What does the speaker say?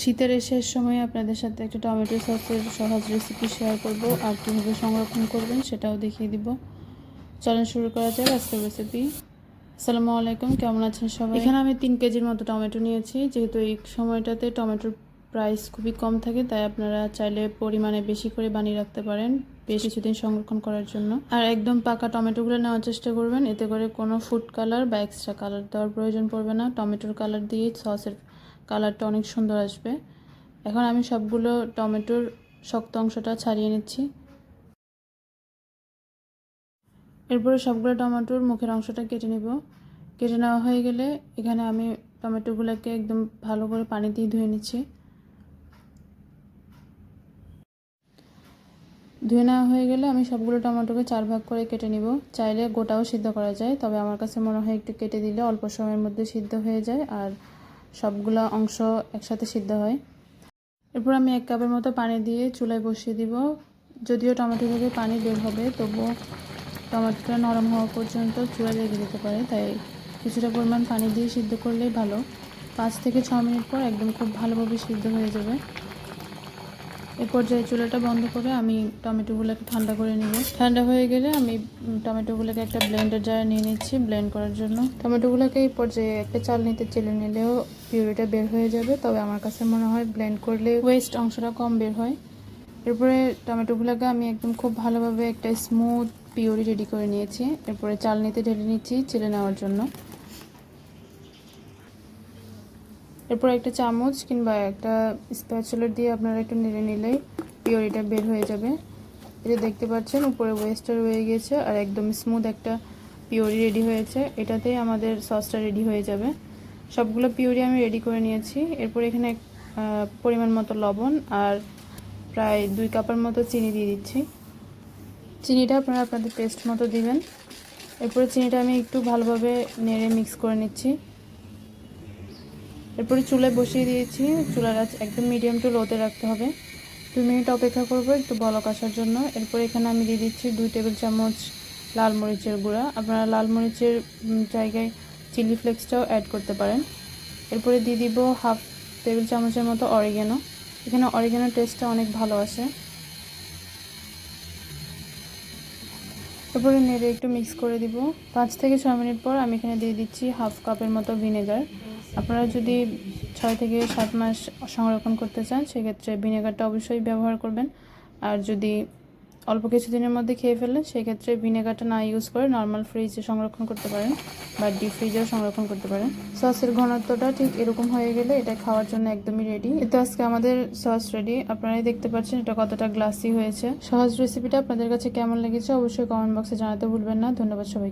শীতের শেষ সময়ে আপনাদের সাথে একটা টমেটো সসের সহজ রেসিপি শেয়ার করব আর কীভাবে সংরক্ষণ করবেন সেটাও দেখিয়ে দিব। চলেন শুরু করা যাক আজকের রেসিপি আসসালামু আলাইকুম, কেমন আছেন সবাই? এখানে আমি তিন কেজির মতো টমেটো নিয়েছি, যেহেতু এই সময়টাতে টমেটোর প্রাইস খুবই কম থাকে, তাই আপনারা চাইলে পরিমাণে বেশি করে বানিয়ে রাখতে পারেন বেশ কিছুদিন সংরক্ষণ করার জন্য। আর একদম পাকা টমেটোগুলো নেওয়ার চেষ্টা করবেন, এতে করে কোনো ফুড কালার বা এক্সট্রা কালার দেওয়ার প্রয়োজন পড়বে না। টমেটোর কালার দিয়ে সসের কালারটা অনেক সুন্দর আসবে। এখন আমি সবগুলো টমেটোর শক্ত অংশটা ছাড়িয়ে নিচ্ছি। এরপরে সবগুলো টমেটোর মুখের অংশটা কেটে নেব। কেটে নেওয়া হয়ে গেলে এখানে আমি টমেটোগুলোকে একদম ভালো করে পানি দিয়ে ধুয়ে নিচ্ছি। ধুয়ে নেওয়া হয়ে গেলে আমি সবগুলো টমেটোকে চার ভাগ করে কেটে নিব। চাইলে গোটাও সিদ্ধ করা যায়, তবে আমার কাছে মনে হয় একটু কেটে দিলে অল্প সময়ের মধ্যে সিদ্ধ হয়ে যায়। আর সবগুলো অংশ একসাথে সিদ্ধ হয়। এরপর আমি এক কাপের মতো পানি দিয়ে চুলায় বসিয়ে দিব। যদিও টমেটো থেকে পানি বের হবে, তবুও টমেটোটা নরম হওয়া পর্যন্ত চুলা লেগে যেতে পারে। তাই কিছুটা পরিমাণ পানি দিয়ে সিদ্ধ করলেই ভালো। পাঁচ থেকে ছ মিনিট পর একদম খুব ভালোভাবে সিদ্ধ হয়ে যাবে। এ পর্যায়ে চুলাটা বন্ধ করে আমি টমেটোগুলোকে ঠান্ডা করে নিব। ঠান্ডা হয়ে গেলে আমি টমেটোগুলোকে একটা ব্লেন্ডার জারে নিয়ে নিচ্ছি ব্লেন্ড করার জন্য। টমেটোগুলোকে এই পর্যায়ে একটা চালনিতে চেলে নিলেও পিউরিটা বের হয়ে যাবে, তবে আমার কাছে মনে হয় ব্লেন্ড করলে ওয়েস্ট অংশটা কম বের হয়। এরপরে টমেটোগুলোকে আমি একদম খুব ভালোভাবে একটা স্মুথ পিউরি রেডি করে নিয়েছি। এরপরে চালনিতে ঢেলে নিচ্ছি চেলে নেওয়ার জন্য। এরপর একটা চামচ কিংবা একটা স্প্যাচুলার দিয়ে আপনারা একটু নেড়ে নিলেই পিওরিটা বের হয়ে যাবে। এটা দেখতে পাচ্ছেন, উপরে ওয়েস্টার রয়ে গেছে আর একদম স্মুথ একটা পিওরি রেডি হয়েছে। এটাতেই আমাদের সসটা রেডি হয়ে যাবে। সবগুলো পিওরি আমি রেডি করে নিয়েছি। এরপর এখানে পরিমাণ মতো লবণ আর প্রায় দুই কাপের মতো চিনি দিয়ে দিচ্ছি। চিনিটা আপনারা আপনাদের পেস্ট মতো দিবেন। এরপরে চিনিটা আমি একটু ভালোভাবে নেড়ে মিক্স করে নিচ্ছি। এরপরে চুলায় বসিয়ে দিয়েছি। চুলার আঁচ একদম মিডিয়াম টু লোতে রাখতে হবে। দু মিনিট অপেক্ষা করব একটু বলক আসার জন্য। এরপর এখানে আমি দিয়ে দিচ্ছি দুই টেবিল চামচ লাল মরিচের গুঁড়া। আপনারা লাল মরিচের জায়গায় চিলি ফ্লেক্সটাও অ্যাড করতে পারেন। এরপরে দিয়ে দিব হাফ টেবিল চামচের মতো অরিগেনো এখানে অরিগেনো টেস্টটা অনেক ভালো আসে। এরপরে নেড়ে একটু মিক্স করে দিব। পাঁচ থেকে ছয় মিনিট পর আমি এখানে দিয়ে দিচ্ছি হাফ কাপের মতো ভিনেগার আপনারা যদি ছয় থেকে সাত মাস সংরক্ষণ করতে চান, সেক্ষেত্রে ভিনেগারটা অবশ্যই ব্যবহার করবেন। আর যদি অল্প কিছুদিনের মধ্যে খেয়ে ফেললেন, সেক্ষেত্রে ভিনেগারটা না ইউজ করে নর্মাল ফ্রিজে সংরক্ষণ করতে পারেন বা ডিপ ফ্রিজেও সংরক্ষণ করতে পারেন। সসের ঘনত্বটা ঠিক এরকম হয়ে গেলে এটা খাওয়ার জন্য একদমই রেডি এতে আজকে আমাদের সস রেডি আপনারাই দেখতে পাচ্ছেন এটা কতটা গ্লাসি হয়েছে। সহজ রেসিপিটা আপনাদের কাছে কেমন লেগেছে অবশ্যই কমেন্ট বক্সে জানাতে ভুলবেন না। ধন্যবাদ সবাই